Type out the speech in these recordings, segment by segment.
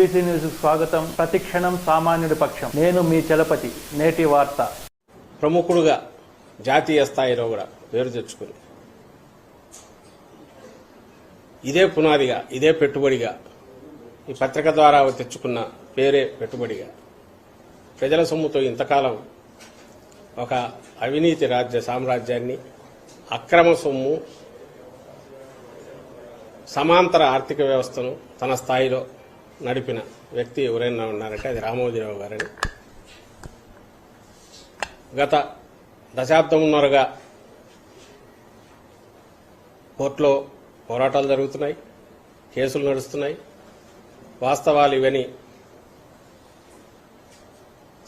ABC news స్వాగతం. ప్రతిక్షణం సామాన్యుడి పక్షం. నేను మీ చలపతి. నేటి వార్త. ప్రముఖుడుగా జాతీయ స్థాయిలో కూడా పేరు తెచ్చుకుని. ఇదే పునాదిగా ఇదే పెట్టుబడిగా ఈ పత్రిక ద్వారా తెచ్చుకున్న పేరే పెట్టుబడిగా. ప్రజల సొమ్ముతో ఇంతకాలం ఒక అవినీతి రాజ్య సామ్రాజ్యాన్ని అక్రమ సొమ్ము సమాంతర ఆర్థిక వ్యవస్థను తన స్థాయిలో నడిపిన వ్యక్తి ఎవరైనా ఉన్నారంటే అది రామోజీరావు గారని. గత దశాబ్దంన్నరగా కోర్టులో పోరాటాలు జరుగుతున్నాయి కేసులు నడుస్తున్నాయి. వాస్తవాలు ఇవని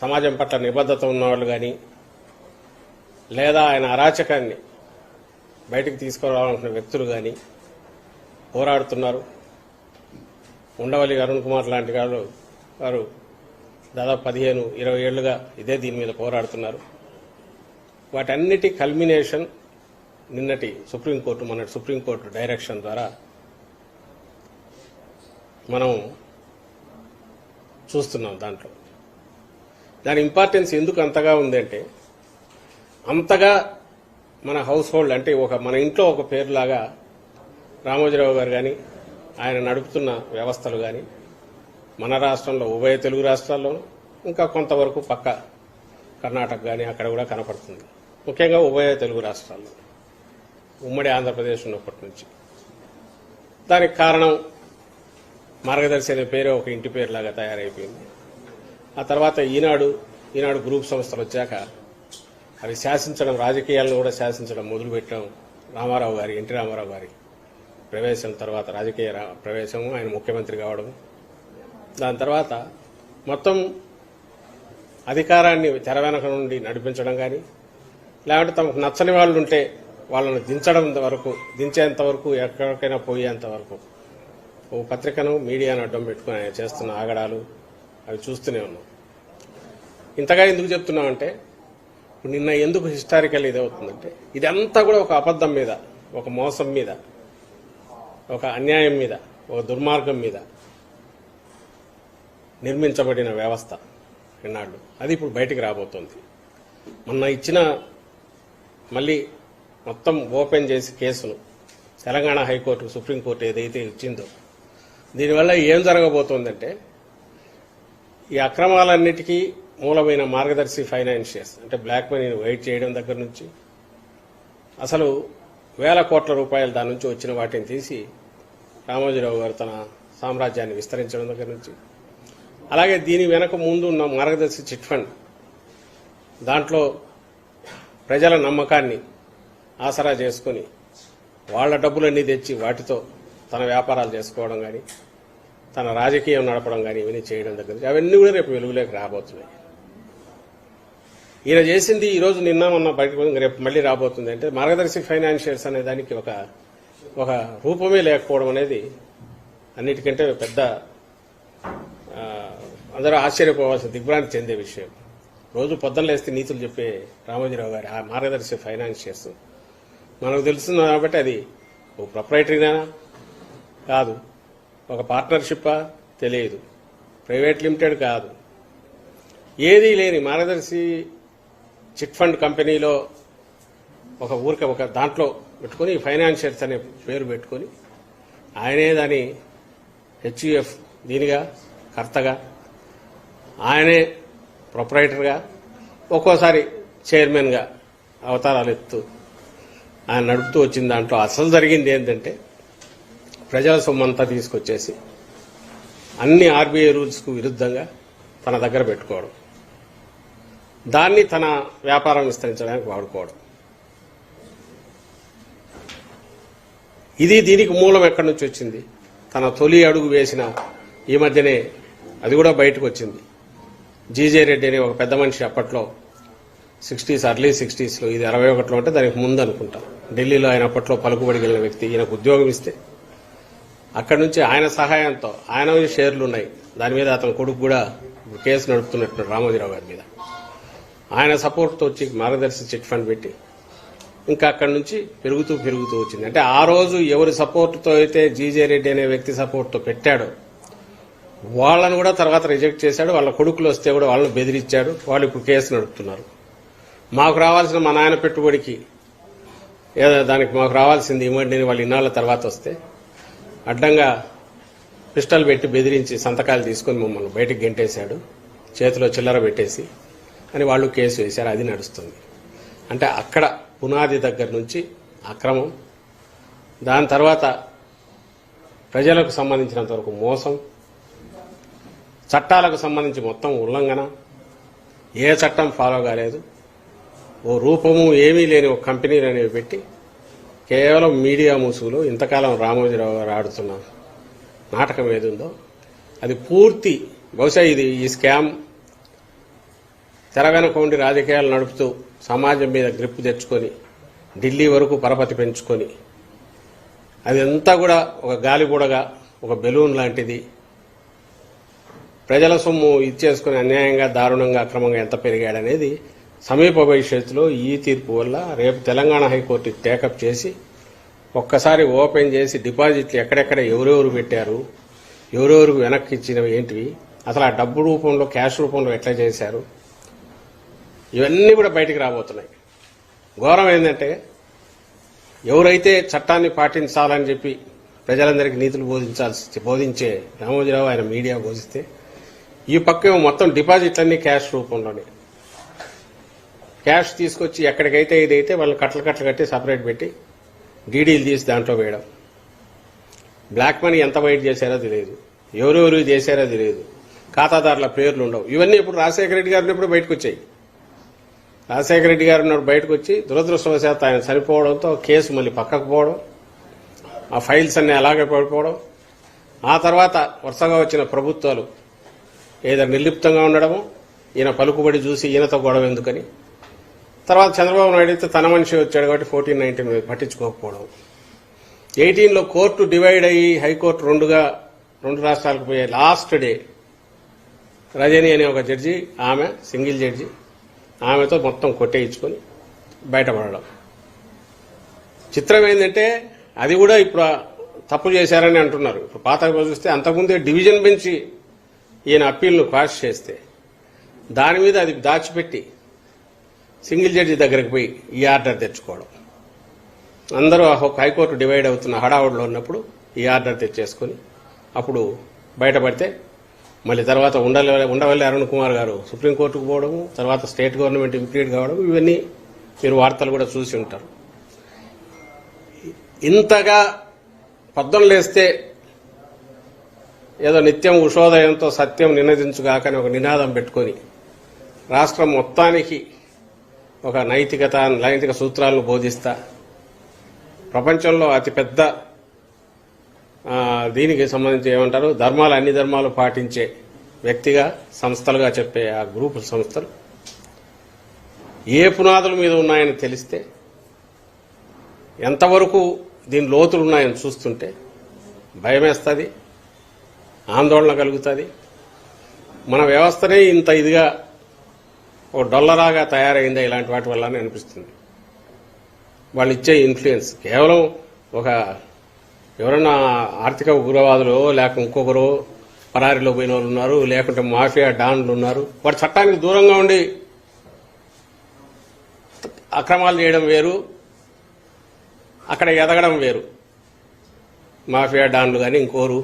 సమాజం పట్ల నిబద్ధత ఉన్నవాళ్ళు కానీ లేదా ఆయన అరాచకాన్ని బయటకు తీసుకురావాలనుకున్న వ్యక్తులు కానీ పోరాడుతున్నారు. ఉండవల్లి అరుణ్ కుమార్ లాంటి గారు వారు దాదాపు పదిహేను ఇరవై ఏళ్ళుగా ఇదే దీని మీద పోరాడుతున్నారు. వాటన్నిటి కల్మినేషన్ నిన్నటి సుప్రీంకోర్టు మొన్నటి సుప్రీంకోర్టు డైరెక్షన్ ద్వారా మనం చూస్తున్నాం దాంట్లో. దాని ఇంపార్టెన్స్ ఎందుకు అంతగా ఉందంటే అంతగా మన హౌస్ హోల్డ్ అంటే ఒక మన ఇంట్లో ఒక పేరులాగా రామోజీరావు గారు కానీ ఆయన నడుపుతున్న వ్యవస్థలు కానీ మన రాష్ట్రంలో ఉభయ తెలుగు రాష్ట్రాల్లోనూ ఇంకా కొంతవరకు పక్క కర్ణాటక కానీ అక్కడ కూడా కనపడుతుంది. ముఖ్యంగా ఉభయ తెలుగు రాష్ట్రాల్లో. ఉమ్మడి ఆంధ్రప్రదేశ్ ఉన్నప్పటి నుంచి. దానికి కారణం మార్గదర్శి అనే పేరే ఒక ఇంటి పేరులాగా తయారైపోయింది. ఆ తర్వాత ఈనాడు ఈనాడు గ్రూప్ సంస్థలు వచ్చాక అవి శాసించడం రాజకీయాలను కూడా శాసించడం మొదలుపెట్టడం రామారావు గారి ఎన్టీ రామారావు గారి ప్రవేశం తర్వాత రాజకీయ ప్రవేశము ప్రవేశం ఆయన ముఖ్యమంత్రి కావడం. దాని తర్వాత మొత్తం అధికారాన్ని తెర వెనక నుండి నడిపించడం కానీ లేకుంటే తమకు నచ్చని వాళ్ళు ఉంటే వాళ్ళను దించడం వరకు దించేంత వరకు ఎక్కడికైనా పోయేంత వరకు. ఓ పత్రికను మీడియాను అడ్డం పెట్టుకుని ఆయన చేస్తున్న ఆగడాలు అవి చూస్తూనే ఉన్నాం. ఇంతగా ఎందుకు చెప్తున్నామంటే ఇప్పుడు నిన్న ఎందుకు హిస్టారికల్ ఇది అవుతుందంటే ఇదంతా కూడా ఒక అబద్ధం మీద ఒక మోసం మీద ఒక అన్యాయం మీద ఒక దుర్మార్గం మీద నిర్మించబడిన వ్యవస్థ ఇన్నాళ్ళు. అది ఇప్పుడు బయటికి రాబోతోంది. మొన్న ఇచ్చిన మళ్ళీ మొత్తం ఓపెన్ చేసి కేసును తెలంగాణ హైకోర్టు సుప్రీంకోర్టు ఏదైతే ఇచ్చిందో దీనివల్ల ఏం జరగబోతోందంటే ఈ అక్రమాలన్నిటికీ మూలమైన మార్గదర్శి ఫైనాన్షియర్స్ అంటే బ్లాక్ మనీని వైట్ చేయడం దగ్గర నుంచి అసలు వేల కోట్ల రూపాయలు దాని నుంచి వచ్చిన వాటిని తీసి రామోజీరావు గారు తన సామ్రాజ్యాన్ని విస్తరించడం దగ్గర నుంచి. అలాగే దీని వెనక ముందు ఉన్న మార్గదర్శి చిట్ ఫండ్. దాంట్లో ప్రజల నమ్మకాన్ని ఆసరా చేసుకుని వాళ్ళ డబ్బులన్నీ తెచ్చి వాటితో తన వ్యాపారాలు చేసుకోవడం కానీ తన రాజకీయం నడపడం కానీ ఇవన్నీ చేయడం దగ్గర నుంచి. అవన్నీ కూడా రేపు వెలుగులోకి రాబోతున్నాయి. ఈయన చేసింది ఈరోజు నిన్న మొన్న బయటకు రేపు మళ్ళీ రాబోతుంది. అంటే మార్గదర్శి ఫైనాన్షియల్స్ అనే దానికి ఒక ఒక రూపమే లేకపోవడం అనేది అన్నిటికంటే పెద్ద అందరూ ఆశ్చర్యపోవాల్సిన దిగ్భ్రాంతి చెందే విషయం. రోజు పొద్దున్న లేస్తే నీతులు చెప్పే రామోజీరావు గారి ఆ మార్గదర్శి ఫైనాన్షియర్స్ మనకు తెలుస్తుంది కాబట్టి అది ఓ ప్రొపరైటరీనా? కాదు. ఒక పార్ట్నర్షిప్పా? తెలియదు. ప్రైవేట్ లిమిటెడ్ కాదు. ఏదీ లేని మార్గదర్శి చిట్ ఫండ్ కంపెనీలో ఒక ఊరిక ఒక దాంట్లో పెట్టుకుని ఫైనాన్షియర్స్ అనే పేరు పెట్టుకొని ఆయనే దాని హెచ్యుఎఫ్ దీనిగా కర్తగా. ఆయనే ప్రొపరైటర్గా ఒక్కోసారి చైర్మన్గా అవతారాలు ఎత్తు. ఆయన నడుపుతూ వచ్చిన దాంట్లో అసలు జరిగింది ఏంటంటే ప్రజల సొమ్మంతా తీసుకొచ్చేసి అన్ని ఆర్బీఐ రూల్స్కు విరుద్ధంగా తన దగ్గర పెట్టుకోవడం. దాన్ని తన వ్యాపారం విస్తరించడానికి వాడుకోవడం. ఇది దీనికి మూలం ఎక్కడి నుంచి వచ్చింది? తన తొలి అడుగు వేసిన ఈ మధ్యనే అది కూడా బయటకు వచ్చింది. జీజే రెడ్డి అనే ఒక పెద్ద మనిషి అప్పట్లో సిక్స్టీస్ అర్లీ సిక్స్టీస్లో ఇది అరవై ఒకటిలో అంటే దానికి ముందు అనుకుంటా. ఢిల్లీలో ఆయన అప్పట్లో పలుకుబడి కలిగిన వ్యక్తి. ఈయనకు ఉద్యోగం ఇస్తే అక్కడి నుంచి ఆయన సహాయంతో ఆయన షేర్లు ఉన్నాయి. దాని మీద అతని కొడుకు కూడా కేసు నడుపుతున్నట్టు రామోజీరావు గారి మీద. ఆయన సపోర్ట్తో వచ్చి మార్గదర్శి చిట్ ఫండ్ పెట్టి ఇంకా అక్కడి నుంచి పెరుగుతూ పెరుగుతూ వచ్చింది. అంటే ఆ రోజు ఎవరి సపోర్ట్తో అయితే జీజే రెడ్డి అనే వ్యక్తి సపోర్ట్తో పెట్టాడో వాళ్ళని కూడా తర్వాత రిజెక్ట్ చేశాడు. వాళ్ళ కొడుకులు వస్తే కూడా వాళ్ళని బెదిరించాడు. వాళ్ళు ఇప్పుడు కేసు నడుపుతున్నారు. మాకు రావాల్సిన మా నాయన పెట్టుబడికి ఏదో దానికి మాకు రావాల్సింది ఇవ్వండి అని వాళ్ళు ఇన్నాళ్ళ తర్వాత వస్తే అడ్డంగా పిస్టల్ పెట్టి బెదిరించి సంతకాలు తీసుకొని మమ్మల్ని బయటకు గెంటేశాడు. చేతిలో చిల్లర పెట్టేసి అని వాళ్ళు కేసు వేశారు. అది నడుస్తుంది. అంటే అక్కడ పునాది దగ్గర నుంచి అక్రమం దాని తర్వాత ప్రజలకు సంబంధించినంత వరకు మోసం. చట్టాలకు సంబంధించి మొత్తం ఉల్లంఘన. ఏ చట్టం ఫాలో కాలేదు. ఓ రూపము ఏమీ లేని ఒక కంపెనీలు అనేవి పెట్టి కేవలం మీడియా ముసుగులో ఇంతకాలం రామోజీరావు గారు ఆడుతున్న నాటకం ఏదుందో అది పూర్తి బహుశా ఇది ఈ స్కామ్ తెర రాజకీయాలు నడుపుతూ సమాజం మీద గ్రిప్ తెచ్చుకొని ఢిల్లీ వరకు పరపతి పెంచుకొని అది అంతా కూడా ఒక గాలిగూడగా ఒక బెలూన్ లాంటిది. ప్రజల సొమ్ము ఇచ్చేసుకుని అన్యాయంగా దారుణంగా అక్రమంగా ఎంత పెరిగాడనేది సమీప భవిష్యత్తులో ఈ తీర్పు వల్ల రేపు తెలంగాణ హైకోర్టు టేకప్ చేసి ఒక్కసారి ఓపెన్ చేసి డిపాజిట్లు ఎక్కడెక్కడ ఎవరెవరు పెట్టారు ఎవరెవరు వెనక్కి ఇచ్చినవి ఏంటివి అసలు ఆ డబ్బు రూపంలో క్యాష్ రూపంలో ఎట్లా చేశారు ఇవన్నీ కూడా బయటికి రాబోతున్నాయి. ఘోరం ఏంటంటే ఎవరైతే చట్టాన్ని పాటించాలని చెప్పి ప్రజలందరికీ నీతులు బోధించాల్సి బోధించే రామోజీరావు ఆయన మీడియా బోధిస్తే ఈ పక్క మొత్తం డిపాజిట్లన్నీ క్యాష్ రూపంలోనే. క్యాష్ తీసుకొచ్చి ఎక్కడికైతే ఇదైతే వాళ్ళు కట్టలు కట్టలు కట్టి సపరేట్ పెట్టి డీడీలు తీసి దాంట్లో వేయడం. బ్లాక్ మనీ ఎంత వైట్ చేశారో తెలియదు. ఎవరెవరు చేశారో తెలియదు. ఖాతాదారుల పేర్లు ఉండవు. ఇవన్నీ ఇప్పుడు రాజశేఖర రెడ్డి గారిని ఇప్పుడు బయటకు వచ్చాయి. రాజశేఖర రెడ్డి గారు ఉన్నప్పుడు బయటకు వచ్చి దురదృష్టవశాత్తు ఆయన చనిపోవడంతో కేసు మళ్ళీ పక్కకు పోవడం ఆ ఫైల్స్ అన్ని అలాగే పడిపోవడం ఆ తర్వాత వరుసగా వచ్చిన ప్రభుత్వాలు ఏదో నిర్లిప్తంగా ఉండడము ఈయన పలుకుబడి చూసి ఈయనతో గొడవ ఎందుకని. తర్వాత చంద్రబాబు నాయుడు అయితే తన మనిషి వచ్చాడు కాబట్టి ఫోర్టీన్ నైన్టీన్ పట్టించుకోకపోవడం. ఎయిటీన్లో కోర్టు డివైడ్ అయ్యి హైకోర్టు రెండుగా రెండు రాష్ట్రాలకు పోయే లాస్ట్ డే రజని అనే ఒక జడ్జి ఆమె సింగిల్ జడ్జి ఆమెతో మొత్తం కొట్టేయించుకొని బయటపడడం. చిత్రం ఏంటంటే అది కూడా ఇప్పుడు తప్పు చేశారని అంటున్నారు. ఇప్పుడు పాత చూస్తే అంతకుముందే డివిజన్ బెంచ్ ఈయన అప్పీల్ను క్వాష్ చేస్తే దాని మీద అది దాచిపెట్టి సింగిల్ జడ్జి దగ్గరికి పోయి ఈ ఆర్డర్ తెచ్చుకోవడం. అందరూ ఒక హైకోర్టు డివైడ్ అవుతున్న హడావుడిలో ఉన్నప్పుడు ఈ ఆర్డర్ తెచ్చేసుకొని అప్పుడు బయటపడితే మళ్ళీ తర్వాత ఉండలే ఉండవల్లి అరుణ్ కుమార్ గారు సుప్రీంకోర్టుకు పోవడము తర్వాత స్టేట్ గవర్నమెంట్ ఇంప్లీట్ కావడం ఇవన్నీ మీరు వార్తలు కూడా చూసి ఉంటారు. ఇంతగా పద్దం లేస్తే ఏదో నిత్యం ఉషోదయంతో సత్యం నినదించుగాకని ఒక నినాదం పెట్టుకొని రాష్ట్రం మొత్తానికి ఒక నైతికత నైతిక సూత్రాలను బోధిస్తా ప్రపంచంలో అతిపెద్ద దీనికి సంబంధించి ఏమంటారు? ధర్మాలు అన్ని ధర్మాలు పాటించే వ్యక్తిగా సంస్థలుగా చెప్పే ఆ గ్రూప్ సంస్థలు. ఏ పునాదుల మీద ఉన్నాయని తెలిస్తే ఎంతవరకు దీని లోతులు ఉన్నాయని చూస్తుంటే భయమేస్తుంది ఆందోళన కలుగుతుంది. మన వ్యవస్థనే ఇంత ఇదిగా ఓ డొల్లరాగా తయారైందా ఇలాంటి వాటి వల్ల అనిపిస్తుంది. వాళ్ళు ఇచ్చే ఇన్ఫ్లుయెన్స్ కేవలం ఒక ఎవరన్నా ఆర్థిక ఉగ్రవాదులు లేక ఇంకొకరు పరారిలో పోయిన వాళ్ళు ఉన్నారు లేకుంటే మాఫియా డాన్లు ఉన్నారు వాడు చట్టానికి దూరంగా ఉండి అక్రమాలు చేయడం వేరు అక్కడ ఎదగడం వేరు. మాఫియా డాన్లు కానీ ఇంకోరు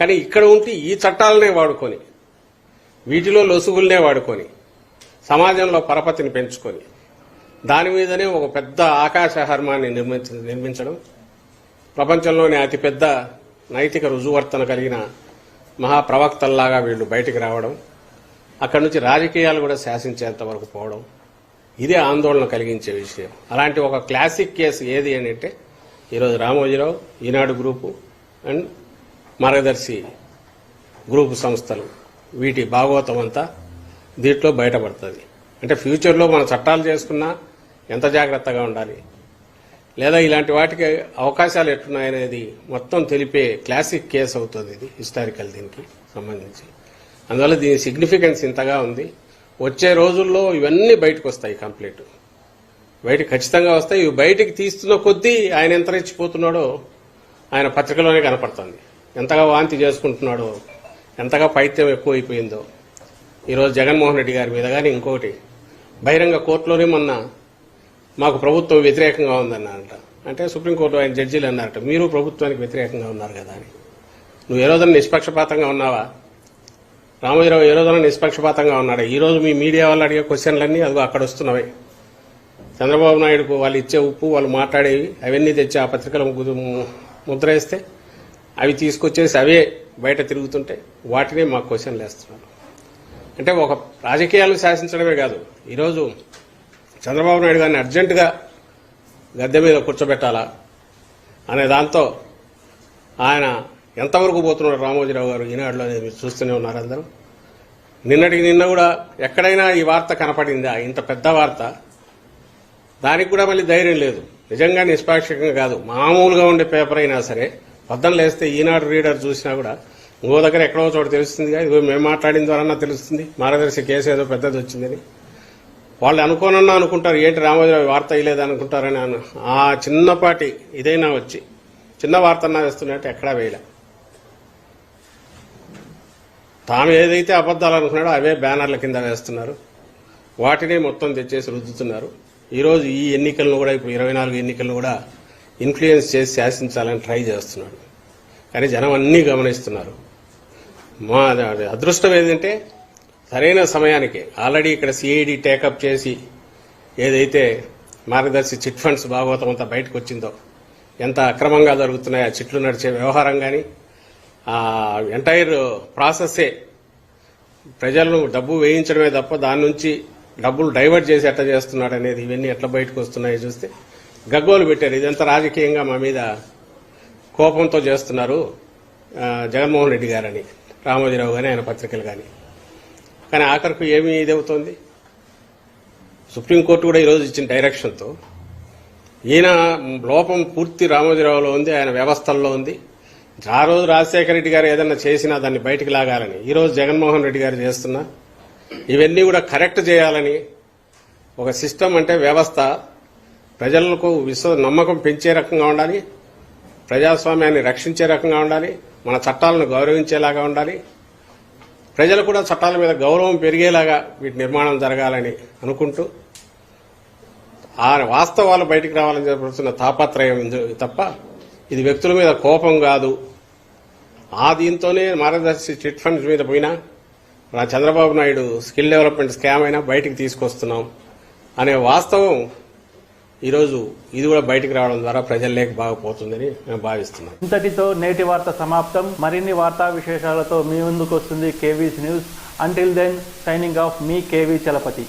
కానీ ఇక్కడ ఉంటే ఈ చట్టాలనే వాడుకొని వీటిలో లొసుగుల్నే వాడుకొని సమాజంలో పరపతిని పెంచుకొని దాని మీదనే ఒక పెద్ద ఆకాశ హర్మాన్ని నిర్మించ నిర్మించడం ప్రపంచంలోనే అతిపెద్ద నైతిక రుజువర్తన కలిగిన మహాప్రవక్తల్లాగా వీళ్ళు బయటికి రావడం అక్కడి నుంచి రాజకీయాలు కూడా శాసించేంత వరకు పోవడం ఇదే ఆందోళన కలిగించే విషయం. అలాంటి ఒక క్లాసిక్ కేసు ఏది అని అంటే ఈరోజు Ramoji Rao Eenadu group and Margadarsi group సంస్థలు. వీటి భాగవతం అంతా దీంట్లో బయటపడుతుంది. అంటే ఫ్యూచర్లో మన చట్టాలు చేసుకున్నా ఎంత జాగ్రత్తగా ఉండాలి? లేదా ఇలాంటి వాటికి అవకాశాలు ఎట్టున్నాయనేది మొత్తం తెలిపే క్లాసిక్ కేసు అవుతుంది ఇది హిస్టారికల్ దీనికి సంబంధించి. అందువల్ల దీని సిగ్నిఫికెన్స్ ఇంతగా ఉంది. వచ్చే రోజుల్లో ఇవన్నీ బయటకు వస్తాయి కంప్లీట్ బయటకు ఖచ్చితంగా వస్తాయి. ఇవి బయటికి తీస్తున్న కొద్దీ ఆయన ఎంత రెచ్చిపోతున్నాడో ఆయన పత్రికలోనే కనపడుతుంది. ఎంతగా వాంతి చేసుకుంటున్నాడో ఎంతగా పైత్యం ఎక్కువైపోయిందో. ఈరోజు జగన్మోహన్ రెడ్డి గారి మీద కానీ ఇంకొకటి. బహిరంగ కోర్టులోనే మొన్న మాకు ప్రభుత్వం వ్యతిరేకంగా ఉందన్నారట అంటే. సుప్రీంకోర్టు ఆయన జడ్జీలు అన్నారట మీరు ప్రభుత్వానికి వ్యతిరేకంగా ఉన్నారు కదా అని. నువ్వు ఏ రోజున నిష్పక్షపాతంగా ఉన్నావా? రామోజీరావు ఏ రోజున నిష్పక్షపాతంగా ఉన్నాడు? ఈ రోజు మీ మీడియా వాళ్ళు అడిగే క్వశ్చన్లన్నీ అదిగో అక్కడ వస్తున్నవి. చంద్రబాబు నాయుడుకు వాళ్ళు ఇచ్చే ఉప్పు వాళ్ళు మాట్లాడేవి అవన్నీ తెచ్చి ఆ పత్రికలు ముద్ర వేస్తే అవి తీసుకొచ్చేసి అవే బయట తిరుగుతుంటే వాటినే మాకు క్వశ్చన్లు వేస్తున్నారు. అంటే ఒక రాజకీయాలు శాసించడమే కాదు. ఈరోజు చంద్రబాబు నాయుడు గారిని అర్జెంటుగా గద్దె మీద కూర్చోబెట్టాలా అనే దాంతో ఆయన ఎంతవరకు పోతున్నాడు రామోజీరావు గారు ఈనాడులో అనేది మీరు చూస్తూనే ఉన్నారు అందరూ. నిన్నటికి నిన్న కూడా ఎక్కడైనా ఈ వార్త కనపడిందా? ఇంత పెద్ద వార్త. దానికి కూడా మళ్ళీ ధైర్యం లేదు. నిజంగా నిష్పాక్షికంగా కాదు. మామూలుగా ఉండే పేపర్ అయినా సరే పొద్దున లేస్తే ఈనాడు రీడర్ చూసినా కూడా ఇంకో దగ్గర ఎక్కడో చోట తెలుస్తుంది ఇదిగో మేము మాట్లాడిన ద్వారా తెలుస్తుంది. మార్గదర్శి కేసు ఏదో పెద్దది వచ్చిందని. వాళ్ళు అనుకోనన్నా అనుకుంటారు ఏంటి రామోజీరావు వార్త ఇయ్యలేదు అనుకుంటారని అను ఆ చిన్నపాటి ఇదైనా వచ్చి చిన్న వార్తన్నా వేస్తున్నట్టు ఎక్కడా వేయలే. తాము ఏదైతే అబద్దాలు అనుకున్నాడో అవే బ్యానర్ల కింద వేస్తున్నారు. వాటినే మొత్తం తెచ్చేసి రుద్దుతున్నారు. ఈరోజు ఈ ఎన్నికలను కూడా ఇప్పుడు ఇరవై నాలుగు ఎన్నికలను కూడా ఇన్ఫ్లుయెన్స్ చేసి శాసించాలని ట్రై చేస్తున్నాడు. కానీ జనం అన్నీ గమనిస్తున్నారు. మా అదృష్టం ఏంటంటే సరైన సమయానికి ఆల్రెడీ ఇక్కడ సిఐడి టేకప్ చేసి ఏదైతే మార్గదర్శి చిట్ ఫండ్స్ భాగవతం అంతా బయటకు వచ్చిందో ఎంత అక్రమంగా జరుగుతున్నాయో ఆ చిట్లు నడిచే వ్యవహారం కానీ ఆ ఎంటైర్ ప్రాసెస్సే ప్రజలను డబ్బు వేయించడమే తప్ప దాని నుంచి డబ్బులు డైవర్ట్ చేసి ఎట్లా చేస్తున్నాడు అనేది ఇవన్నీ ఎట్లా బయటకు వస్తున్నాయో చూస్తే గగ్గోలు పెట్టారు. ఇదంతా రాజకీయంగా మా మీద కోపంతో చేస్తున్నారు జగన్మోహన్ రెడ్డి గారని రామోజీరావు గాని ఆయన పత్రికలు కానీ కానీ ఆఖరికి ఏమి ఇదవుతోంది? సుప్రీంకోర్టు కూడా ఈరోజు ఇచ్చిన డైరెక్షన్తో ఈయన లోపం పూర్తి రామోజీరావులో ఉంది ఆయన వ్యవస్థల్లో ఉంది. ఆ రోజు రాజశేఖర రెడ్డి గారు ఏదన్నా చేసినా దాన్ని బయటికి లాగాలని ఈరోజు జగన్మోహన్ రెడ్డి గారు చేస్తున్నా ఇవన్నీ కూడా కరెక్ట్ చేయాలని ఒక సిస్టమ్ అంటే వ్యవస్థ ప్రజలకు విశ్వ నమ్మకం పెంచే రకంగా ఉండాలి ప్రజాస్వామ్యాన్ని రక్షించే రకంగా ఉండాలి మన చట్టాలను గౌరవించేలాగా ఉండాలి. ప్రజలు కూడా చట్టాల మీద గౌరవం పెరిగేలాగా వీటి నిర్మాణం జరగాలని అనుకుంటూ ఆ వాస్తవాలు బయటికి రావాలని చెప్పబడుతున్న తాపత్రయం తప్ప ఇది వ్యక్తుల మీద కోపం కాదు. ఆ దీంతోనే మార్గదర్శి చిట్ ఫండ్స్ మీద పోయినా Chandrababu Naidu skill development scam అయినా బయటికి తీసుకొస్తున్నాం అనే వాస్తవం ఈరోజు ఇది కూడా బయటికి రావడం ద్వారా ప్రజల్లోకి బాగుపోతుందని మేము భావిస్తున్నాం ఇంతటితో నేటి వార్త సమాప్తం. మరిన్ని వార్తా విశేషాలతో మీ ముందుకు వస్తుంది KV's news. Until then signing off మీ కేవీ చలపతి.